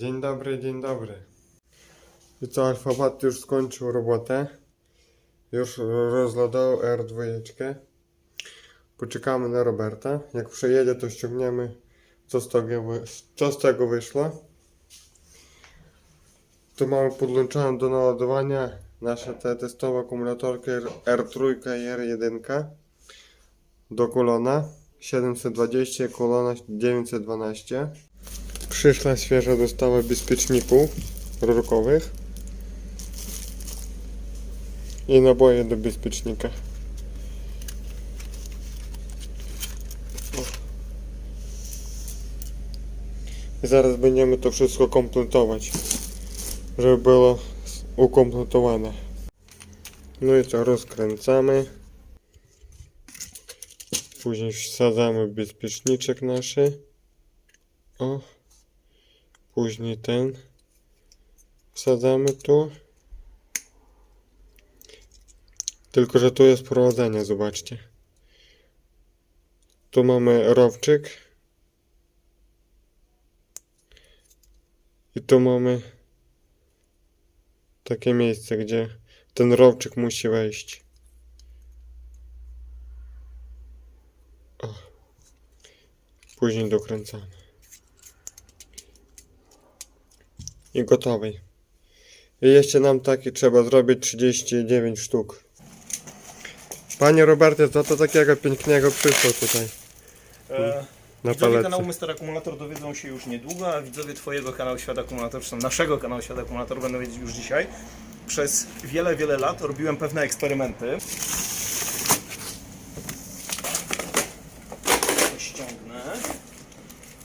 Dzień dobry, dzień dobry. I co, alfabet już skończył robotę. Już rozlodował R2. Poczekamy na Roberta. Jak przyjedzie, to ściągniemy, co z tego, co z tego wyszło. Tu mamy podłączoną do naładowania nasze te testowe akumulatorki R3 i R1 do kolona 720 kolona 912 Przyszła świeża dostawa bezpieczników rurkowych i naboje do bezpiecznika. I zaraz będziemy to wszystko kompletować, żeby było ukompletowane. No i co, rozkręcamy. Później wsadzamy bezpieczniczek naszy. O. Później ten. Wsadzamy tu. Tylko, że tu jest prowadzenie, zobaczcie. Tu mamy rowczyk. I tu mamy takie miejsce, gdzie ten rowczyk musi wejść. O. Później dokręcamy. I gotowej. I jeszcze nam taki trzeba zrobić 39 sztuk. Panie Robercie, co to takiego pięknego przyszło tutaj E, na widzowie paletce? kanału Mr. Akumulator dowiedzą się już niedługo, a widzowie Twojego kanału Świat Akumulator, czy tam naszego kanału Świat Akumulator będą wiedzieć już dzisiaj. Przez wiele, wiele lat robiłem pewne eksperymenty. Ściągnę.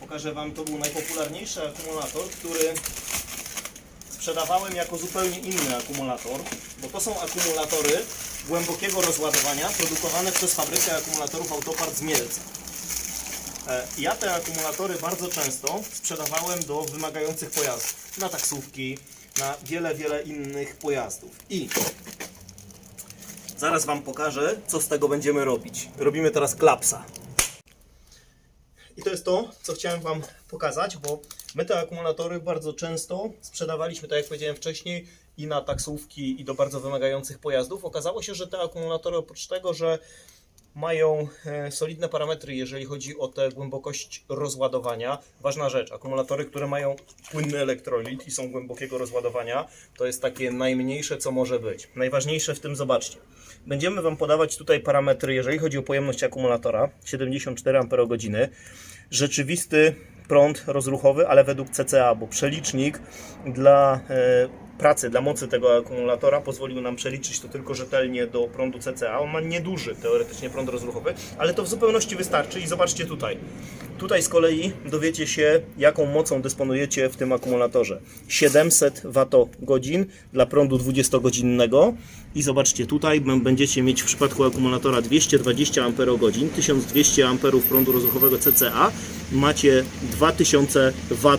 Pokażę Wam, to był najpopularniejszy akumulator, który sprzedawałem jako zupełnie inny akumulator, bo to są akumulatory głębokiego rozładowania produkowane przez fabrykę akumulatorów Autopart z Mielca. E, Ja te akumulatory bardzo często sprzedawałem do wymagających pojazdów, na taksówki, na wiele, wiele innych pojazdów. I zaraz Wam pokażę, co z tego będziemy robić. Robimy teraz klapsa. I to jest to, co chciałem Wam pokazać, bo my te akumulatory bardzo często sprzedawaliśmy, tak jak powiedziałem wcześniej, i na taksówki, i do bardzo wymagających pojazdów. Okazało się, że te akumulatory oprócz tego, że mają e, solidne parametry, jeżeli chodzi o tę głębokość rozładowania. Ważna rzecz, akumulatory, które mają płynny elektrolit i są głębokiego rozładowania, to jest takie najmniejsze, co może być. Najważniejsze w tym, zobaczcie. Będziemy Wam podawać tutaj parametry, jeżeli chodzi o pojemność akumulatora, 74 Ah, rzeczywisty prąd rozruchowy, ale według CCA, bo przelicznik dla e, pracy, dla mocy tego akumulatora pozwolił nam przeliczyć to tylko rzetelnie do prądu CCA. On ma nieduży teoretycznie prąd rozruchowy, ale to w zupełności wystarczy i zobaczcie tutaj. Tutaj z kolei dowiecie się, jaką mocą dysponujecie w tym akumulatorze. 700 Wh dla prądu 20-godzinnego i zobaczcie, tutaj będziecie mieć w przypadku akumulatora 220 Ah, 1200 A prądu rozruchowego CCA, macie 2000 W.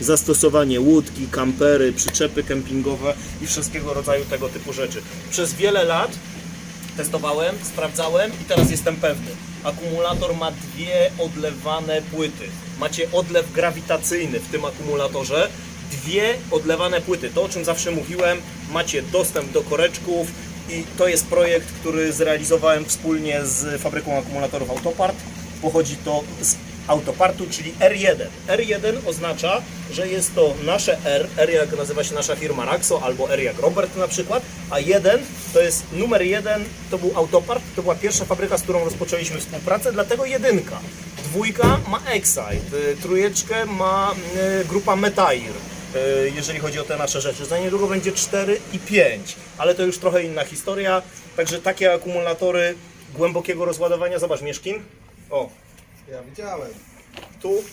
Zastosowanie łódki, kampery, przyczepy kempingowe i wszystkiego rodzaju tego typu rzeczy. Przez wiele lat testowałem, sprawdzałem i teraz jestem pewny. Akumulator ma dwie odlewane płyty. Macie odlew grawitacyjny w tym akumulatorze. Dwie odlewane płyty. To o czym zawsze mówiłem, macie dostęp do koreczków i to jest projekt, który zrealizowałem wspólnie z fabryką akumulatorów Autopart. Pochodzi to z Autopartu, czyli R1. R1 oznacza, że jest to nasze R, R jak nazywa się nasza firma Raxo, albo R jak Robert na przykład, a 1 to jest numer 1, to był Autopart, to była pierwsza fabryka, z którą rozpoczęliśmy współpracę, dlatego jedynka. Dwójka ma Excite, y, trójeczkę ma y, grupa Metair, y, jeżeli chodzi o te nasze rzeczy. Za niedługo będzie 4 i 5, ale to już trochę inna historia, także takie akumulatory głębokiego rozładowania, zobacz Mieszkin, o, Ja widziałem. tu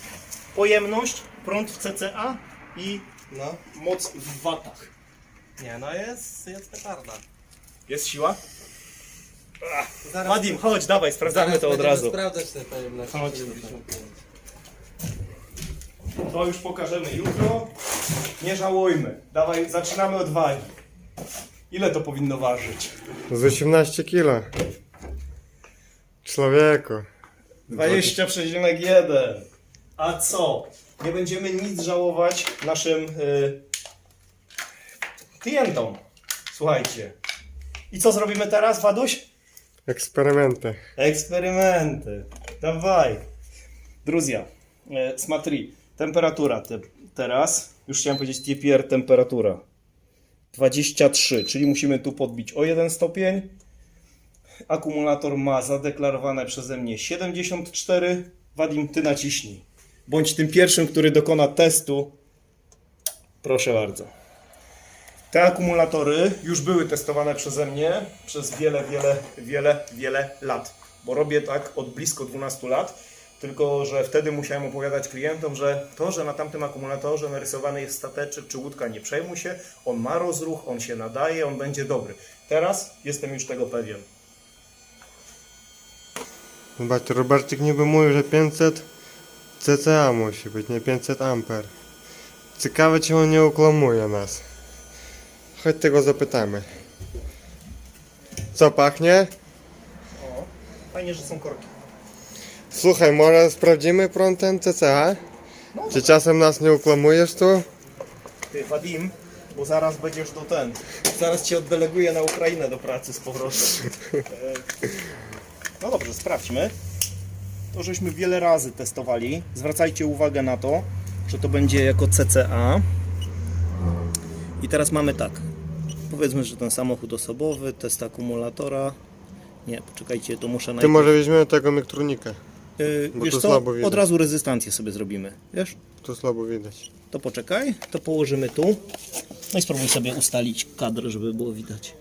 pojemność, prąd w CCA i No. moc w watach. Nie, no jest, jest petarda. Jest siła? Zaraz, Wadim, chodź, dawaj, sprawdzamy to od będziemy razu. sprawdzać te pojemności. Chodź, 75. To już pokażemy jutro. Nie żałujmy. Dawaj, zaczynamy od wagi. Ile to powinno ważyć? Z 18 kilo. Człowieku. 20,1. A co? nie będziemy nic żałować naszym y, klientom. Słuchajcie. I co zrobimy teraz, Waduś? Eksperymenty. Eksperymenty. Dawaj. Druzja. E, Smatri. Temperatura te, teraz. Już chciałem powiedzieć TPR temperatura. 23, czyli musimy tu podbić o 1 stopień. Akumulator ma zadeklarowane przeze mnie 74. Wadim, ty naciśnij. Bądź tym pierwszym, który dokona testu. Proszę bardzo. Te akumulatory już były testowane przeze mnie przez wiele, wiele, wiele, wiele lat. Bo robię tak od blisko 12 lat. Tylko, że wtedy musiałem opowiadać klientom, że to, że na tamtym akumulatorze narysowany jest stateczek czy łódka, nie przejmuj się, on ma rozruch, on się nadaje, on będzie dobry. Teraz jestem już tego pewien. Zobaczcie, Robercik niby mówił, że 500 cca musi być, nie 500 amper. Ciekawe, czy on nie ukłamuje nas. Chodź tego zapytamy. Co pachnie? O, fajnie, że są korki. Słuchaj, może sprawdzimy prąd ten cca? Czy czasem nas nie ukłamujesz tu? Ty, Wadim, bo zaraz będziesz do ten. Zaraz cię oddeleguję na Ukrainę do pracy z powrotem. E, No dobrze, sprawdźmy. To żeśmy wiele razy testowali. Zwracajcie uwagę na to, że to będzie jako CCA. I teraz mamy tak. Powiedzmy, że ten samochód osobowy, test akumulatora. Nie, poczekajcie, to muszę Ty najpierw... może weźmiemy tego mikronika. Yy, bo wiesz to co? słabo widać. Od razu rezystancję sobie zrobimy. Wiesz? Tu słabo widać. To poczekaj, to położymy tu. No i spróbuj sobie ustalić kadr, żeby było widać.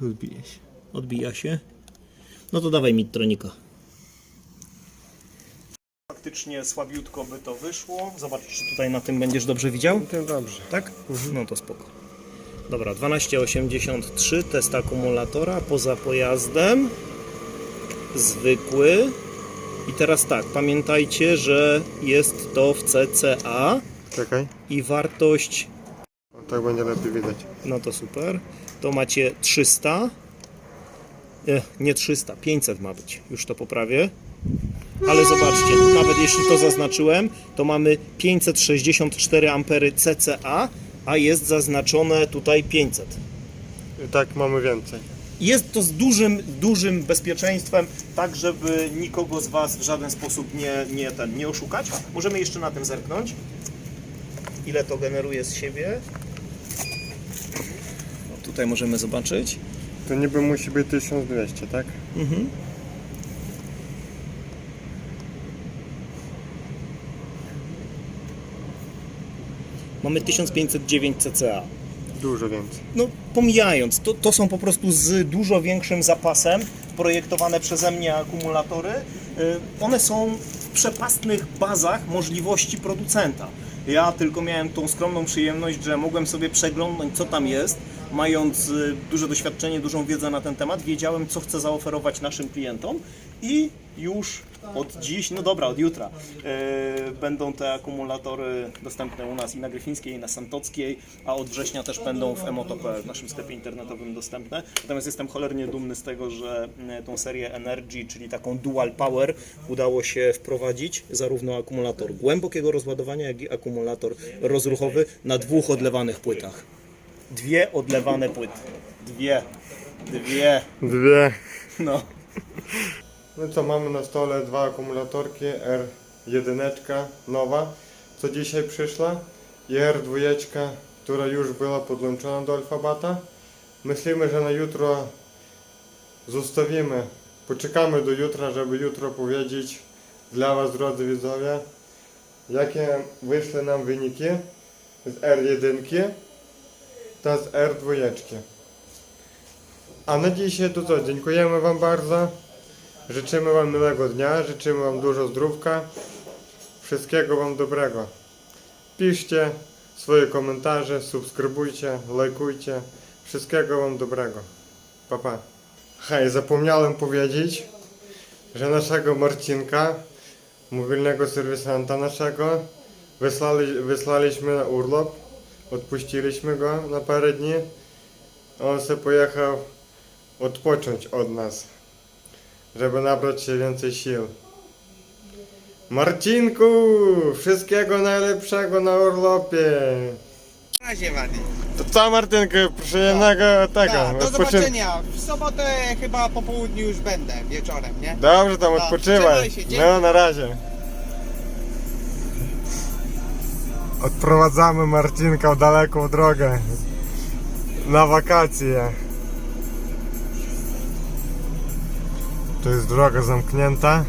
Odbije się. Odbija się. No to dawaj mitronika. Faktycznie słabiutko by to wyszło. Zobacz, czy tutaj na tym będziesz dobrze widział. Tym dobrze. Tak? No to spoko. Dobra, 1283, test akumulatora poza pojazdem. Zwykły. I teraz tak, pamiętajcie, że jest to w CCA Czekaj. i wartość tak będzie lepiej widać. No to super. To macie 300. E, nie 300, 500 ma być. Już to poprawię. Ale zobaczcie, nawet jeśli to zaznaczyłem, to mamy 564 ampery CCA, a jest zaznaczone tutaj 500. I tak mamy więcej. Jest to z dużym, dużym bezpieczeństwem, tak żeby nikogo z Was w żaden sposób nie, nie, ten, nie oszukać. Możemy jeszcze na tym zerknąć. Ile to generuje z siebie. No, tutaj możemy zobaczyć. To niby musi być 1200, tak? Mhm. Mamy 1509 cca. Dużo więcej. No, pomijając, to, to są po prostu z dużo większym zapasem projektowane przeze mnie akumulatory. Y, One są w przepastnych bazach możliwości producenta. Ja tylko miałem tą skromną przyjemność, że mogłem sobie przeglądnąć, co tam jest. Mając y, duże doświadczenie, dużą wiedzę na ten temat, wiedziałem, co chcę zaoferować naszym klientom i już od dziś, no dobra, od jutra, y, będą te akumulatory dostępne u nas i na Gryfińskiej, i na Santockiej, a od września też będą w emoto.pl, w naszym sklepie internetowym dostępne. Natomiast jestem cholernie dumny z tego, że y, tą serię Energy, czyli taką Dual Power, udało się wprowadzić zarówno akumulator głębokiego rozładowania, jak i akumulator rozruchowy na dwóch odlewanych płytach. Dwie odlewane płyty. Dwie. Dwie. Dwie. No. No co, mamy na stole dwa akumulatorki R1 nowa, co dzisiaj przyszła i R2, która już była podłączona do Alfabata. Myślimy, że na jutro zostawimy, poczekamy do jutra, żeby jutro powiedzieć dla Was, drodzy widzowie, jakie wyszły nam wyniki z R1 ta z R2. A na dzisiaj to co, dziękujemy Wam bardzo. Życzymy Wam miłego dnia, życzymy Wam dużo zdrówka, wszystkiego Wam dobrego. Piszcie swoje komentarze, subskrybujcie, lajkujcie, wszystkiego Wam dobrego. Pa, pa. Hej, zapomniałem powiedzieć, że naszego Marcinka, mobilnego serwisanta naszego, wysłali, wysłaliśmy na urlop, odpuściliśmy go na parę dni. On se pojechał odpocząć od nas żeby nabrać się więcej sił. Marcinku, wszystkiego najlepszego na urlopie. Na razie, Wady. To co Martynku, przyjemnego tego, Tak, do odpoczyn- zobaczenia. W sobotę chyba po południu już będę, wieczorem, nie? Dobrze tam Tak, odpoczywaj. trzymaj się, dzięki. No na razie. Odprowadzamy Marcinka w daleką drogę. Na wakacje. Tu jest droga zamknięta.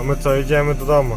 A my co, idziemy do domu.